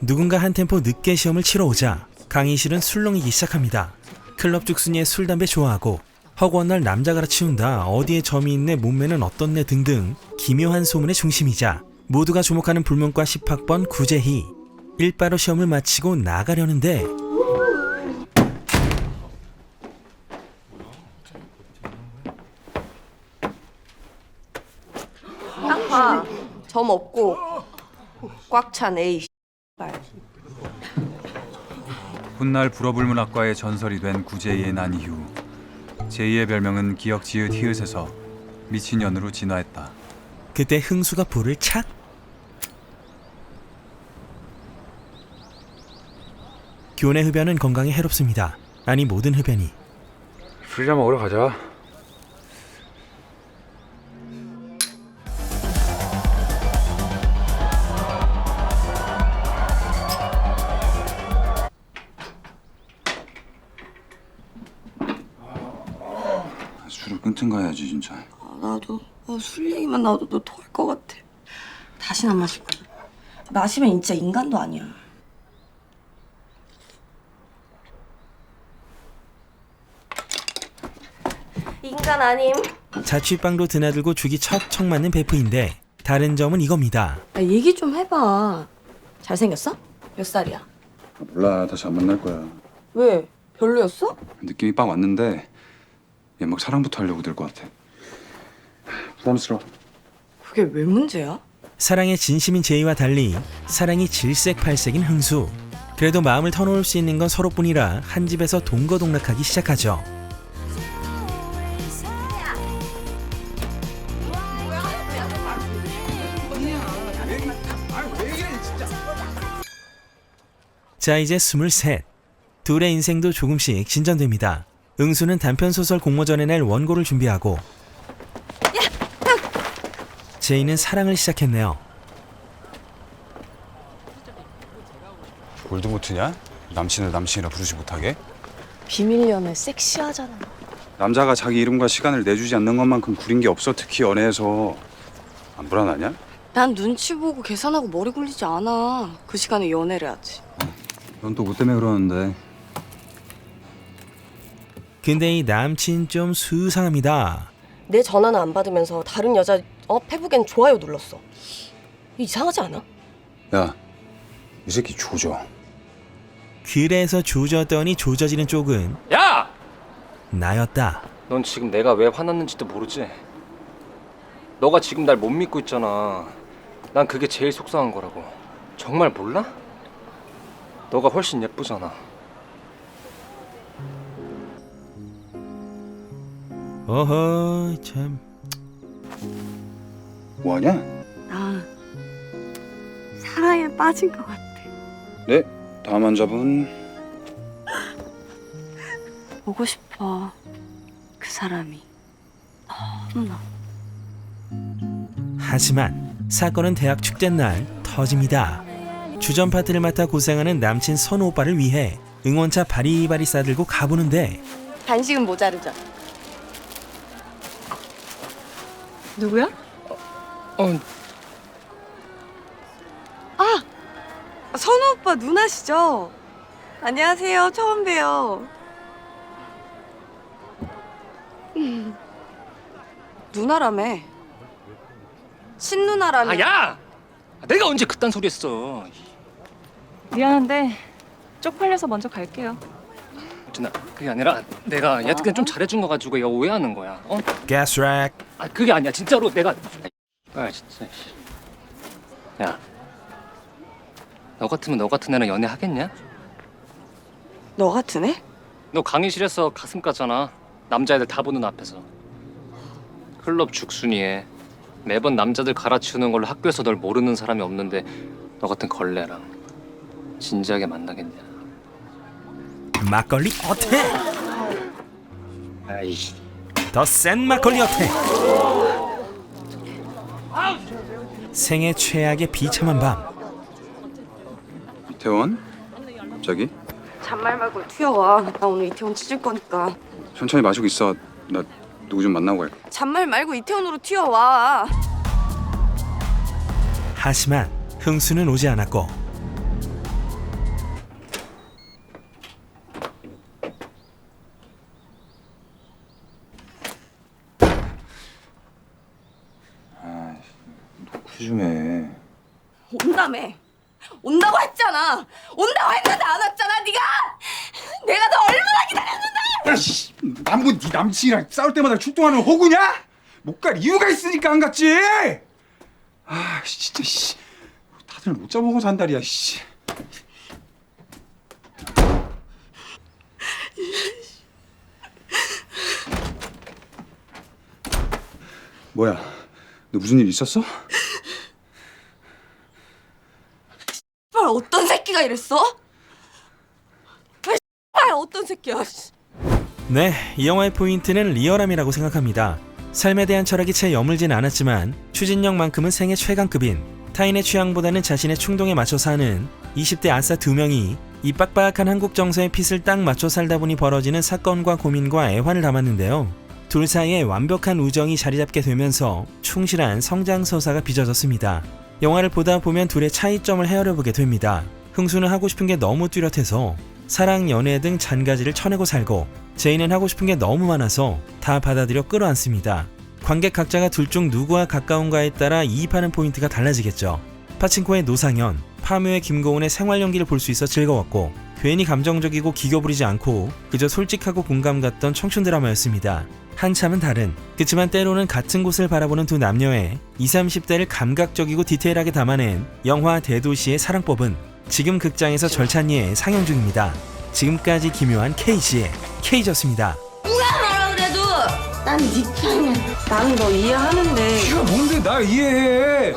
누군가 한 템포 늦게 시험을 치러 오자 강의실은 술렁이기 시작합니다. 클럽 죽순이의 술 담배 좋아하고 허구한 날 남자 갈아치운다 어디에 점이 있네 몸매는 어떻네 등등 기묘한 소문의 중심이자 모두가 주목하는 불문과 10학번 구재희 일바로 시험을 마치고 나가려는데 딱 봐. 점 없고 꽉 찬 A. 발. 훗날 불어불문학과의 전설이 된 구제이의 난 이후 제이의 별명은 기억 지읒 히읗에서 미친년으로 진화했다. 그때 흥수가 불을 착 교내 흡연은 건강에 해롭습니다. 아니 모든 흡연이 프리자 먹으러 가자. 끊든 가야지 진짜. 아, 나도 아, 술 얘기만 나와도 너 토할 것 같아. 다신 안 마실 거야. 마시면 진짜 인간도 아니야. 인간 아님. 자취방도 드나들고 죽이 척척 맞는 베프인데 다른 점은 이겁니다. 야, 얘기 좀 해봐. 잘생겼어? 몇 살이야? 몰라 다시 안 만날 거야. 왜? 별로였어? 느낌이 빡 왔는데 얘 막 사랑부터 하려고 들 것 같아. 부담스러워. 그게 왜 문제야? 사랑의 진심인 제이와 달리 사랑이 질색팔색인 흥수. 그래도 마음을 터놓을 수 있는 건 서로뿐이라 한 집에서 동거동락하기 시작하죠. 자 이제 스물셋. 둘의 인생도 조금씩 진전됩니다. 응수는 단편소설 공모전에 낼 원고를 준비하고 제이는 사랑을 시작했네요. 골드모트냐? 남친을 남친이라 부르지 못하게? 비밀 연애 섹시하잖아. 남자가 자기 이름과 시간을 내주지 않는 것만큼 구린 게 없어 특히 연애에서 안 불안하냐? 난 눈치 보고 계산하고 머리 굴리지 않아. 그 시간에 연애를 하지. 넌 또 뭐 때문에 그러는데 근데 이 남친 좀 수상합니다. 내 전화는 안 받으면서 다른 여자 어 페북엔 좋아요 눌렀어. 이상하지 않아? 야 이 새끼 조져 그래서 조졌더니 조져지는 쪽은 야! 나였다. 넌 지금 내가 왜 화났는지도 모르지? 너가 지금 날 못 믿고 있잖아. 난 그게 제일 속상한 거라고. 정말 몰라? 너가 훨씬 예쁘잖아. 어허 참. 뭐하냐? 나 사랑에 빠진 것 같아. 네 다음 환자분 보고 싶어. 그 사람이 너무나. 하지만 사건은 대학 축제 날 터집니다. 주전 파트를 맡아 고생하는 남친 선우 오빠를 위해 응원차 바리바리 싸들고 가보는데 간식은 모자르죠. 누구야? 어, 선우 오빠 누나시죠? 안녕하세요. 처음 봬요. 음. 누나라며. 신누나라며. 아, 야! 내가 언제 그딴 소리 했어. 미안한데 쪽팔려서 먼저 갈게요. 진아, 그게 아니라 내가 얘한테 그냥 좀 잘해준 거 가지고 얘가 오해하는 거야. 어? 가스락 아, 그게 아니야. 진짜로 내가 아, 진짜. 씨. 야. 너 같으면 너 같은 애랑 연애 하겠냐? 너 같은 애? 너 강의실에서 가슴 깠잖아. 남자애들 다 보는 앞에서. 클럽 죽순이에 매번 남자들 갈아치우는 걸로 학교에서 널 모르는 사람이 없는데 너 같은 걸레랑 진지하게 만나겠냐? 막걸리 어태 아이씨. 더센 막걸리 어태 생애 최악의 비참한 밤 이태원 갑자기 잔말 말고 튀어와. 나 오늘 이태원 찢을 거니까. 천천히 마시고 있어 나 누구 좀 만나고 갈게 잔말 말고 이태원으로 튀어와. 하지만 흥수는 오지 않았고 온다며. 온다고 했잖아. 온다고 했는데 안 왔잖아, 네가. 내가 너 얼마나 기다렸는데. 야씨 남분 네 남친이랑 싸울 때마다 출동하는 호구냐? 못 갈 이유가 있으니까 안 갔지. 아 진짜 씨 다들 못 잡아먹어서 한 달이야 씨. 뭐야? 너 무슨 일 있었어? 발 어떤 새끼가 이랬어? 발 어떤 새끼야? 씨. 네, 이 영화의 포인트는 리얼함이라고 생각합니다. 삶에 대한 철학이 채 여물진 않았지만 추진력만큼은 생애 최강급인 타인의 취향보다는 자신의 충동에 맞춰 사는 20대 아싸 두 명이 이 빡빡한 한국 정서의 핏을 딱 맞춰 살다 보니 벌어지는 사건과 고민과 애환을 담았는데요. 둘 사이에 완벽한 우정이 자리 잡게 되면서 충실한 성장 서사가 빚어졌습니다. 영화를 보다 보면 둘의 차이점을 헤아려 보게 됩니다. 흥수는 하고 싶은 게 너무 뚜렷해서 사랑, 연애 등 잔가지를 쳐내고 살고 제이는 하고 싶은 게 너무 많아서 다 받아들여 끌어안습니다. 관객 각자가 둘 중 누구와 가까운가에 따라 이입하는 포인트가 달라지겠죠. 파친코의 노상현, 파묘의 김고은의 생활 연기를 볼 수 있어 즐거웠고 괜히 감정적이고 기교 부리지 않고 그저 솔직하고 공감 갔던 청춘 드라마였습니다. 한참은 다른 그치만 때로는 같은 곳을 바라보는 두 남녀의 20, 30대를 감각적이고 디테일하게 담아낸 영화 대도시의 사랑법은 지금 극장에서 절찬리에 상영 중입니다. 지금까지 기묘한 K씨의 K졌습니다. 뭐라 그래도 난네 편이야. 나는 너 이해하는데. 네가 뭔데 날 이해해?